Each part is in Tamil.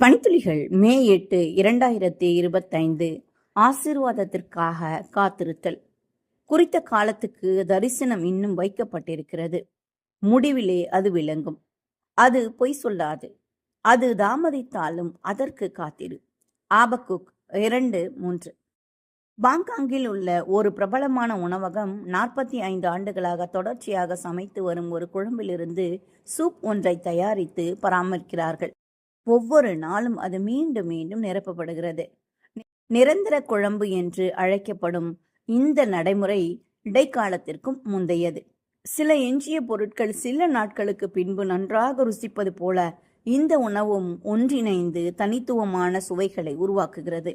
பனித்துளிகள் மே எட்டு இரண்டாயிரத்தி இருபத்தைந்து ஆசீர்வாதத்திற்காக காத்திருத்தல். குறித்த காலத்துக்கு தரிசனம் இன்னும் வைக்கப்பட்டிருக்கிறது. முடிவிலே அது விளங்கும். அது பொய் சொல்லாது. அது தாமதித்தாலும் அதற்கு காத்திரு. ஆபக்குக் இரண்டு மூன்று. பாங்காங்கில் உள்ள ஒரு பிரபலமான உணவகம் நாற்பத்தி ஐந்து ஆண்டுகளாக தொடர்ச்சியாக சமைத்து வரும் ஒரு குழம்பிலிருந்து சூப் ஒன்றை தயாரித்து பராமரிக்கிறார்கள். ஒவ்வொரு நாளும் அது மீண்டும் மீண்டும் நிரப்பப்படுகிறது. நிரந்தர குழம்பு என்று அழைக்கப்படும் இந்த நடைமுறை இடைக்காலத்திற்கும் முந்தையது. சில எஞ்சிய பொருட்கள் சில நாட்களுக்கு பின்பு நன்றாக ருசிப்பது போல இந்த உணவும் ஒன்றிணைந்து தனித்துவமான சுவைகளை உருவாக்குகிறது.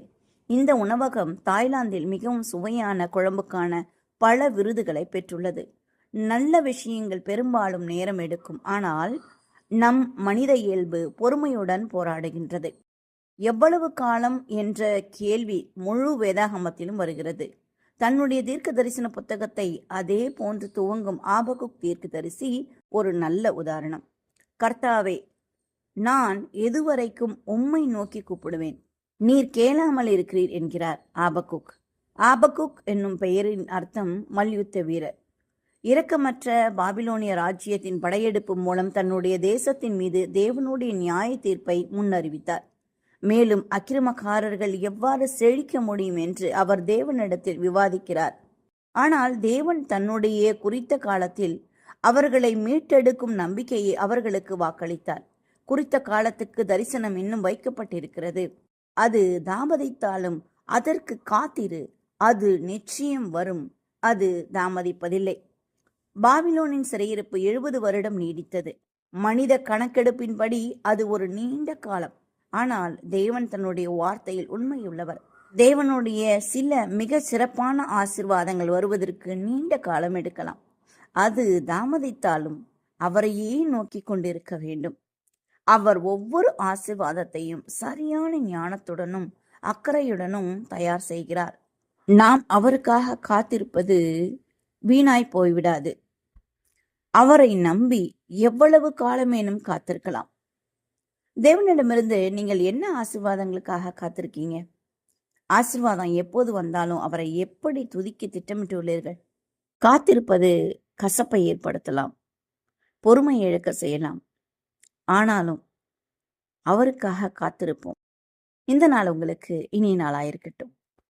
இந்த உணவகம் தாய்லாந்தில் மிகவும் சுவையான குழம்புக்கான பல விருதுகளை பெற்றுள்ளது. நல்ல விஷயங்கள் பெரும்பாலும் நேரம் எடுக்கும். ஆனால் நம் மனித இயல்பு பொறுமையுடன் போராடுகின்றது. எவ்வளவு காலம் என்ற கேள்வி முழு வேதாகமத்திலும் வருகிறது. தன்னுடைய தீர்க்க தரிசன புத்தகத்தை அதே போன்று துவங்கும் ஆபகுக் தீர்க்க தரிசி ஒரு நல்ல உதாரணம். கர்த்தாவே நான் எதுவரைக்கும் உம்மை நோக்கி கூப்பிடுவேன். நீர் கேளாமல் இருக்கிறீர் என்கிறார் ஆபகுக். ஆபகுக் என்னும் பெயரின் அர்த்தம் மல்யுத்த வீரர். இரக்கமற்ற பாபிலோனிய ராஜ்யத்தின் படையெடுப்பு மூலம் தன்னுடைய தேசத்தின் மீது தேவனுடைய நியாய தீர்ப்பை முன்னறிவித்தார். மேலும் அக்கிரமக்காரர்கள் எவ்வாறு செழிக்க முடியும் என்று அவர் தேவனிடத்தில் விவாதிக்கிறார். ஆனால் தேவன் தன்னுடைய குறித்த காலத்தில் அவர்களை மீட்டெடுக்கும் நம்பிக்கையை அவர்களுக்கு வாக்களித்தார். குறித்த காலத்துக்கு தரிசனம் இன்னும் வைக்கப்பட்டிருக்கிறது. அது தாமதித்தாலும் அதற்கு காத்திரு அது நிச்சயம் வரும் அது தாமதிப்பதில்லை. பாபிலோனின் சிறையிருப்பு எழுபது வருடம் நீடித்தது. மனித கணக்கெடுப்பின்படி அது ஒரு நீண்ட காலம். ஆனால் தேவன் தன்னுடைய வார்த்தையில் உண்மையுள்ளவர். தேவனுடைய சில மிக சிறப்பான ஆசிர்வாதங்கள் வருவதற்கு நீண்ட காலம் எடுக்கலாம். அது தாமதித்தாலும் அவரையே நோக்கி கொண்டிருக்க வேண்டும். அவர் ஒவ்வொரு ஆசிர்வாதத்தையும் சரியான ஞானத்துடனும் அக்கறையுடனும் தயார் செய்கிறார். நாம் அவருக்காக காத்திருப்பது வீணாய் போய்விடாது. அவரை நம்பி எவ்வளவு காலமேனும் காத்திருக்கலாம். தேவனிடமிருந்து நீங்கள் என்ன ஆசீர்வாதங்களுக்காக காத்திருக்கீங்க? ஆசிர்வாதம் எப்போது வந்தாலும் அவரை எப்படி துதிக்க திட்டமிட்டுள்ளீர்கள்? காத்திருப்பது கசப்பை ஏற்படுத்தலாம். பொறுமை இழக்க செய்யலாம். ஆனாலும் அவருக்காக காத்திருப்போம். இந்த நாள் உங்களுக்கு இனிய நாளாயிருக்கட்டும்.